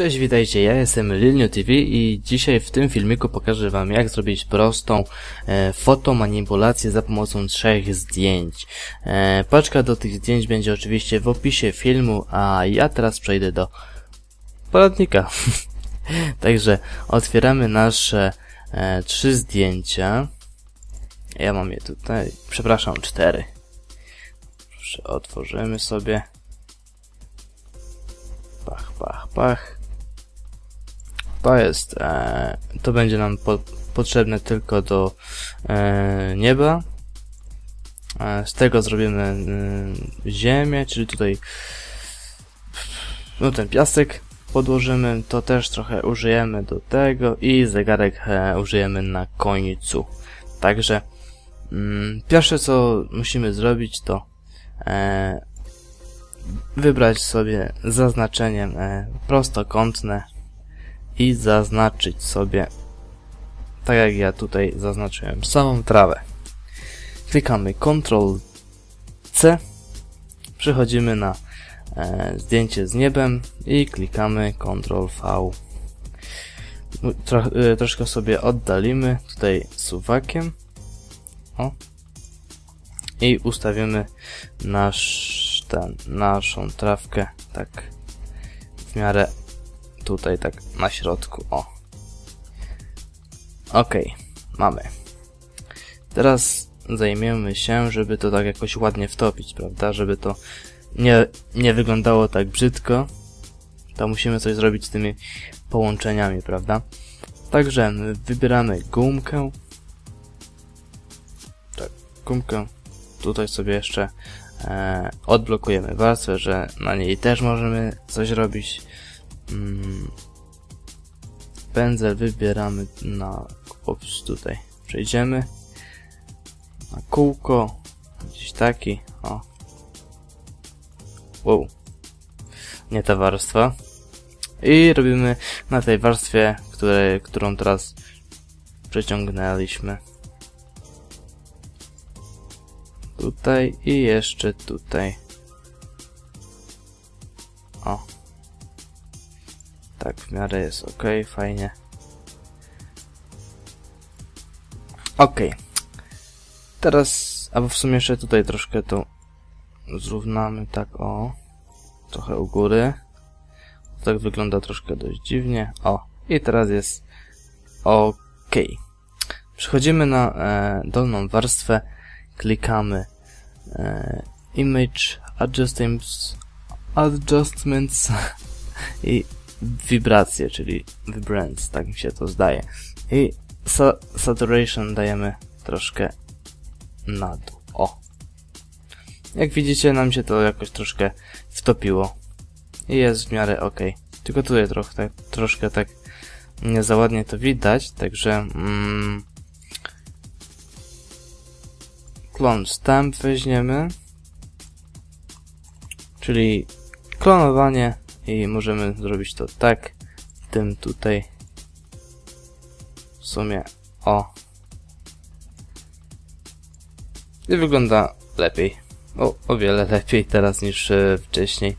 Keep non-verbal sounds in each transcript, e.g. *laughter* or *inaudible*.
Cześć, witajcie, ja jestem Lilnio TV i dzisiaj w tym filmiku pokażę wam jak zrobić prostą e, fotomanipulację za pomocą trzech zdjęć. E, paczka do tych zdjęć będzie oczywiście w opisie filmu, a ja teraz przejdę do poradnika. *laughs* Także otwieramy nasze e, trzy zdjęcia. Ja mam je tutaj, przepraszam, cztery. Otworzymy sobie. Pach, pach, pach. To jest, e, to będzie nam po, potrzebne tylko do e, nieba. E, z tego zrobimy e, ziemię, czyli tutaj no ten piasek podłożymy, to też trochę użyjemy do tego i zegarek e, użyjemy na końcu. Także mm, pierwsze co musimy zrobić to e, wybrać sobie zaznaczeniem e, prostokątne i zaznaczyć sobie, tak jak ja tutaj zaznaczyłem, samą trawę. Klikamy Ctrl C, przechodzimy na e, zdjęcie z niebem i klikamy Ctrl V. Tro, e, troszkę sobie oddalimy tutaj suwakiem. O. I ustawimy nasz, ten, naszą trawkę tak w miarę tutaj tak na środku, o. Ok, mamy. Teraz zajmiemy się, żeby to tak jakoś ładnie wtopić, prawda? Żeby to nie, nie wyglądało tak brzydko, to musimy coś zrobić z tymi połączeniami, prawda? Także wybieramy gumkę. Tak, gumkę. Tutaj sobie jeszcze e, odblokujemy warstwę, że na niej też możemy coś robić. Mm. Pędzel wybieramy na... Ops, tutaj. Przejdziemy. Na kółko. Gdzieś taki. O. Wow. Nie ta warstwa. I robimy na tej warstwie, które, którą teraz przeciągnęliśmy. Tutaj i jeszcze tutaj. O. Tak, w miarę jest ok, fajnie. Ok. Teraz, albo w sumie jeszcze tutaj troszkę to zrównamy tak o. Trochę u góry. Tak wygląda troszkę dość dziwnie. O, i teraz jest ok. Przechodzimy na e, dolną warstwę, klikamy e, Image Adjustments, adjustments *laughs* i wibracje, czyli vibrance, tak mi się to zdaje. I sa saturation dajemy troszkę na dół. O! Jak widzicie, nam się to jakoś troszkę wtopiło. I jest w miarę ok. Tylko tutaj trochę, tak, troszkę tak nie za ładnie to widać, także mm, clone stamp weźmiemy. Czyli klonowanie i możemy zrobić to tak, tym tutaj w sumie o i wygląda lepiej, o, o wiele lepiej teraz niż e, wcześniej.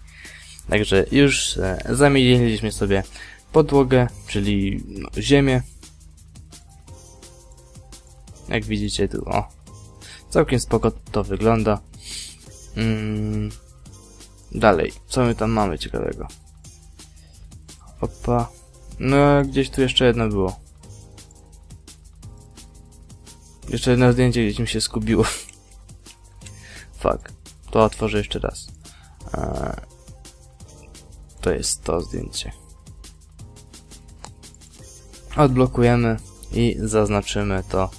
Także już e, zamieniliśmy sobie podłogę, czyli no, ziemię. Jak widzicie tu, o, całkiem spoko to wygląda. Mm, dalej, co my tam mamy ciekawego? Opa. No, gdzieś tu jeszcze jedno było. Jeszcze jedno zdjęcie gdzieś mi się skubiło. *laughs* Fuck. To otworzę jeszcze raz. Eee, to jest to zdjęcie. Odblokujemy i zaznaczymy to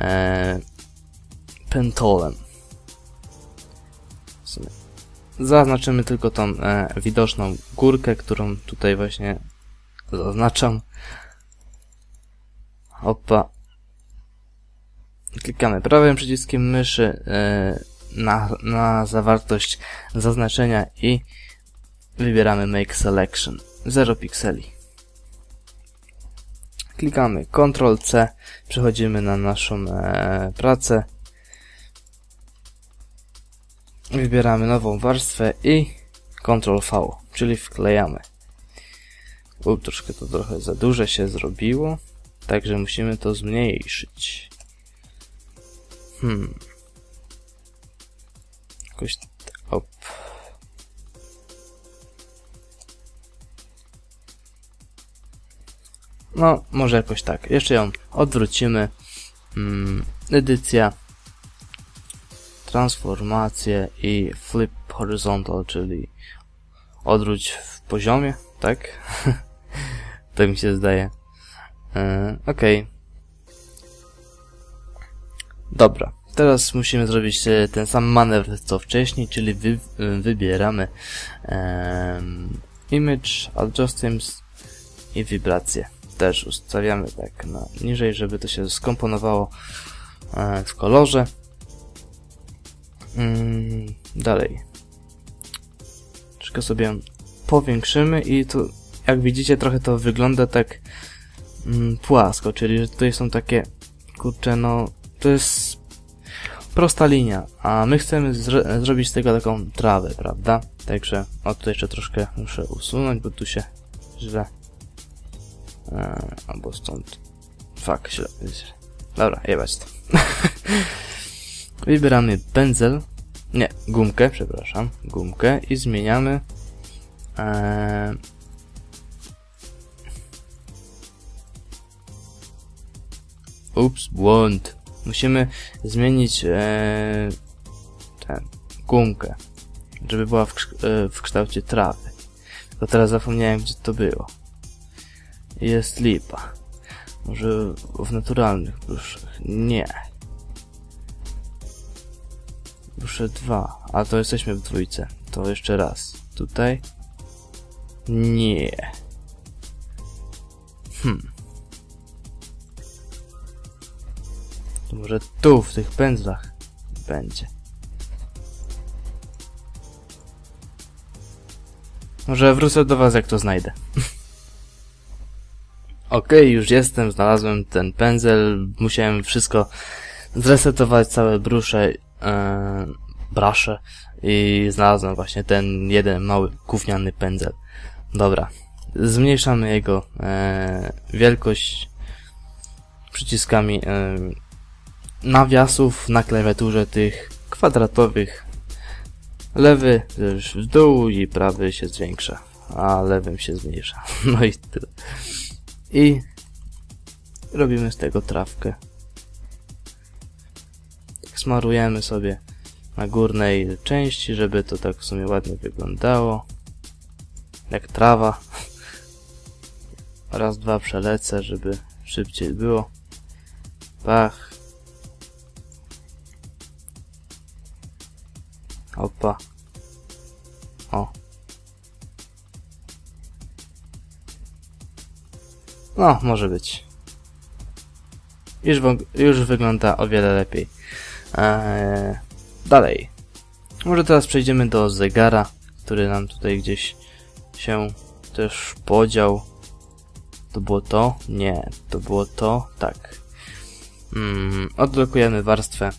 eee, pentolem. Zaznaczymy tylko tą e, widoczną górkę, którą tutaj właśnie zaznaczam. Opa. Klikamy prawym przyciskiem myszy e, na, na zawartość zaznaczenia i wybieramy Make Selection. 0 pikseli. Klikamy Ctrl C, przechodzimy na naszą e, pracę Wybieramy nową warstwę i Ctrl V, czyli wklejamy. U, troszkę to trochę za duże się zrobiło. Także musimy to zmniejszyć. Hmm. Jakoś... Op. No, może jakoś tak. Jeszcze ją odwrócimy. Mm, edycja. Transformacje i flip horizontal, czyli odwróć w poziomie, tak? *laughs* tak mi się zdaje. Yy, Okej. Okay. Dobra. Teraz musimy zrobić e, ten sam manewr co wcześniej, czyli wy, wybieramy um, image, adjustments i wibracje. Też ustawiamy tak na niżej, żeby to się skomponowało e, w kolorze. Mm, dalej. Troszkę sobie powiększymy i tu, jak widzicie, trochę to wygląda tak mm, płasko, czyli że tutaj są takie, kurczę, no, to jest prosta linia, a my chcemy zro zrobić z tego taką trawę, prawda? Także, o tutaj jeszcze troszkę muszę usunąć, bo tu się źle, e, albo stąd, fuck, źle, dobra, jebać to. *laughs* Wybieramy pędzel, nie, gumkę, przepraszam, gumkę i zmieniamy e, Ups, błąd. Musimy zmienić e, tę gumkę, żeby była w, e, w kształcie trawy. Tylko teraz zapomniałem, gdzie to było. Jest lipa. Może w naturalnych bruszach. Nie. Brusze dwa. A to jesteśmy w dwójce. To jeszcze raz. Tutaj. Nie. Hmm. To może tu, w tych pędzlach będzie. Może wrócę do was, jak to znajdę. *laughs* Okay, już jestem, znalazłem ten pędzel, musiałem wszystko zresetować, całe brusze, e, brasze i znalazłem właśnie ten jeden mały gówniany pędzel. Dobra, zmniejszamy jego e, wielkość przyciskami e, nawiasów na klawiaturze tych kwadratowych. Lewy w dół i prawy się zwiększa, a lewym się zmniejsza. *laughs* No i tyle. I robimy z tego trawkę. Smarujemy sobie na górnej części, żeby to tak w sumie ładnie wyglądało. Jak trawa. Raz, dwa przelecę, żeby szybciej było. Pach. Opa. O. No, może być. Już, już wygląda o wiele lepiej. Eee, dalej. Może teraz przejdziemy do zegara, który nam tutaj gdzieś się też podział. To było to? Nie, to było to? Tak. Mm, odblokujemy warstwę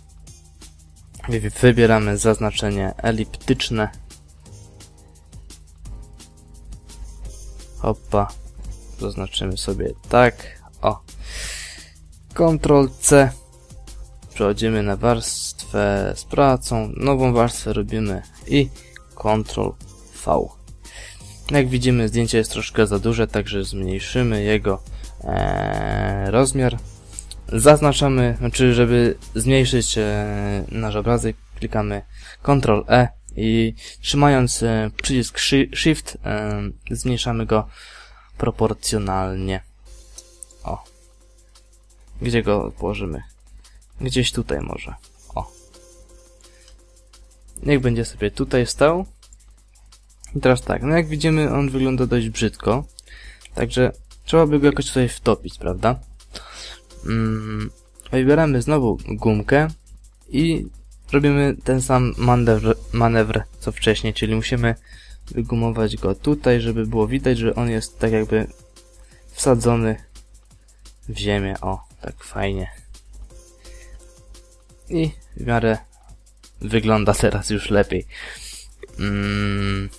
Wybieramy zaznaczenie eliptyczne. Hoppa. Zaznaczymy sobie tak. O. Ctrl C. Przechodzimy na warstwę z pracą. Nową warstwę robimy i Ctrl V. Jak widzimy zdjęcie jest troszkę za duże, także zmniejszymy jego ee, rozmiar zaznaczamy, znaczy żeby zmniejszyć e, nasz obrazek, klikamy Ctrl E i trzymając e, przycisk Shift e, zmniejszamy go proporcjonalnie. O. Gdzie go położymy? Gdzieś tutaj może. O. Niech będzie sobie tutaj stał. I teraz tak, no jak widzimy on wygląda dość brzydko. Także trzeba by go jakoś tutaj wtopić, prawda? Mm, wybieramy znowu gumkę i robimy ten sam manewr, manewr co wcześniej, czyli musimy wygumować go tutaj, żeby było widać, że on jest tak jakby wsadzony w ziemię. O, tak fajnie. I w miarę wygląda teraz już lepiej. Mm,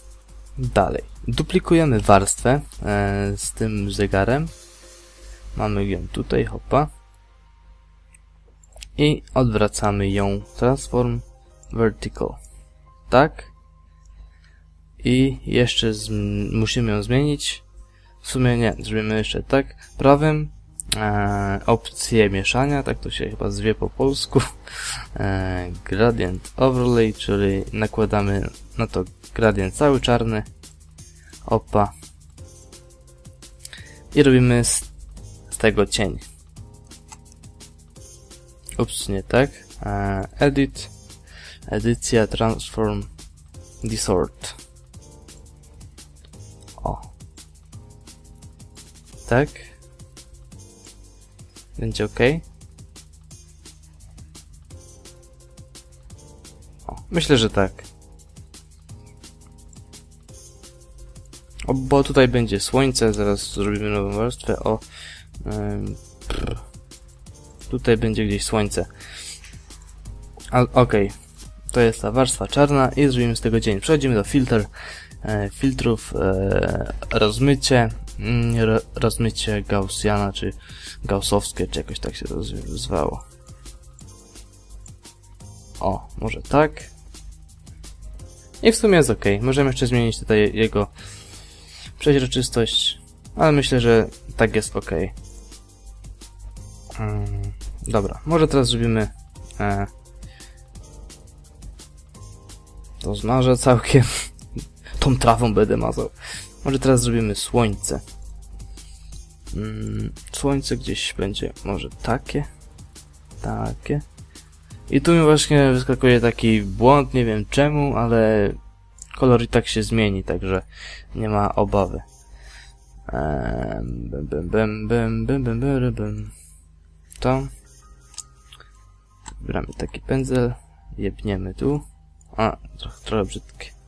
dalej. duplikujemy warstwę e, z tym zegarem. Mamy ją tutaj, hopa. I odwracamy ją. Transform vertical. Tak. I jeszcze musimy ją zmienić. W sumie nie, zrobimy jeszcze tak. Prawym e, opcję mieszania, tak to się chyba zwie po polsku. E, gradient overlay, czyli nakładamy na to gradient cały czarny. Opa. I robimy z, z tego cień. Ups, nie tak. E, edit. Edycja, transform, distort. O. Tak. Będzie ok. O, myślę, że tak. O, bo tutaj będzie słońce, zaraz zrobimy nową warstwę. O, tutaj będzie gdzieś słońce. Okay. to jest ta warstwa czarna i zrobimy z tego dzień. Przechodzimy do filtr, e, filtrów, e, rozmycie, rozmycie gaussiana, czy gaussowskie, czy jakoś tak się to zwało. O, może tak. I w sumie jest ok. Możemy jeszcze zmienić tutaj jego przeźroczystość, ale myślę, że tak jest ok. Hmm, dobra, może teraz zrobimy e, to zmarzę całkiem. *laughs* Tą trawą będę mazał. Może teraz zrobimy słońce. Mm, słońce gdzieś będzie może takie. Takie. I tu mi właśnie wyskakuje taki błąd, nie wiem czemu, ale kolor i tak się zmieni, także nie ma obawy. To. Wybieramy taki pędzel, jebniemy tu. A, trochę, trochę brzydkie.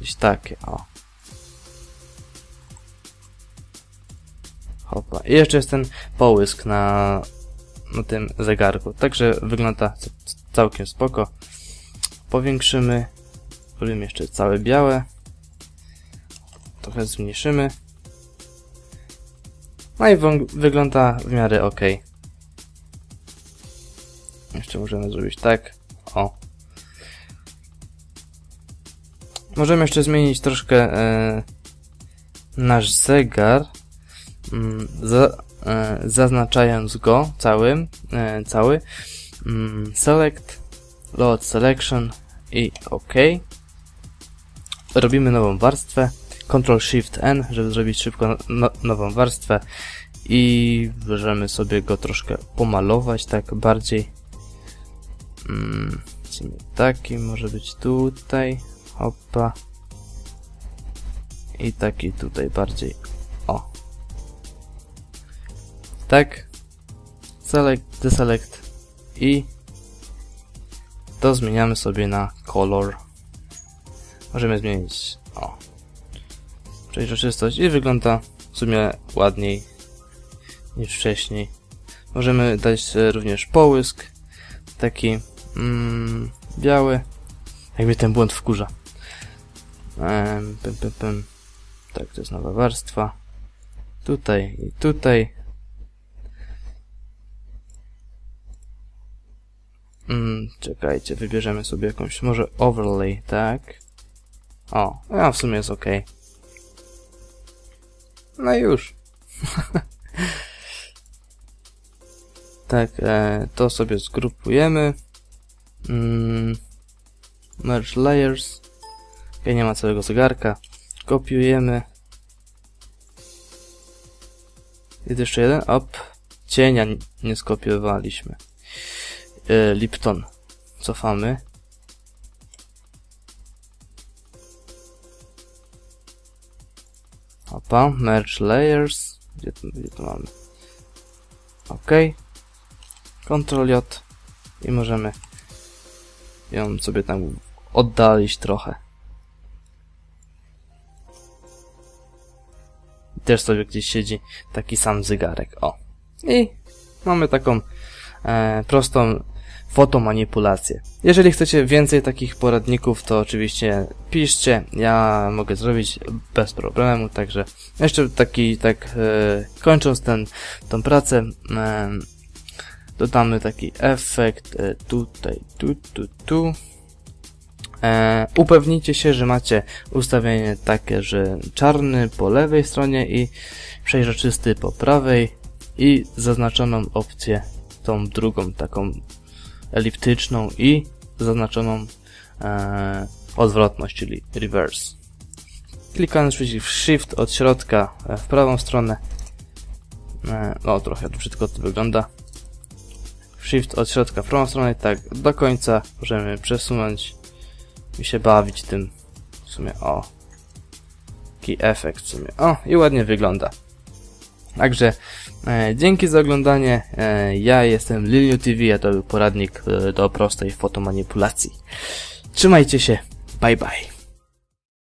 Gdzieś takie, o. Hopa. I jeszcze jest ten połysk na, na tym zegarku. Także wygląda całkiem spoko. Powiększymy. Robimy jeszcze całe białe. Trochę zmniejszymy. No i wygląda w miarę ok. Jeszcze możemy zrobić tak. O. Możemy jeszcze zmienić troszkę e, nasz zegar, mm, za, e, zaznaczając go całym, e, cały. Mm, select, load selection i OK. Robimy nową warstwę. Ctrl Shift N, żeby zrobić szybko no, nową warstwę i możemy sobie go troszkę pomalować tak bardziej Mm, taki może być tutaj. Hopa. I taki tutaj bardziej. O. Tak. Select, deselect i to zmieniamy sobie na kolor. Możemy zmienić o przejrzystość i wygląda w sumie ładniej niż wcześniej. Możemy dać również połysk taki Mm, biały. Jak mnie ten błąd wkurza. Pym, pym, pym. Tak, to jest nowa warstwa. Tutaj i tutaj. Mm, czekajcie, wybierzemy sobie jakąś, może overlay, tak? O, a w sumie jest ok. No już. *laughs* tak, e, to sobie zgrupujemy. Mm, merge layers. Ok, nie ma całego zegarka. Kopiujemy. Jest jeszcze jeden. Op. Cienia nie skopiowaliśmy. E, Lipton. Cofamy. Opa, merge layers. Gdzie to, gdzie to mamy? Ok. Ctrl J. I możemy ją sobie tam oddalić trochę. Też sobie gdzieś siedzi taki sam zegarek. O. I mamy taką e, prostą fotomanipulację. Jeżeli chcecie więcej takich poradników, to oczywiście piszcie, ja mogę zrobić bez problemu, także jeszcze taki, tak e, kończąc ten, tą pracę, e, dodamy taki efekt e, tutaj, tu, tu, tu. E, upewnijcie się, że macie ustawienie takie, że czarny po lewej stronie i przejrzysty po prawej i zaznaczoną opcję tą drugą, taką eliptyczną i zaznaczoną e, odwrotność, czyli reverse. Klikając przycisk Shift od środka e, w prawą stronę, e, no trochę brzydko to wygląda, Shift od środka w prawą stronę, tak do końca możemy przesunąć i się bawić tym w sumie, o, taki efekt w sumie, o i ładnie wygląda. Także e, dzięki za oglądanie. E, ja jestem Liliu TV, a to był poradnik e, do prostej fotomanipulacji. Trzymajcie się. Bye bye.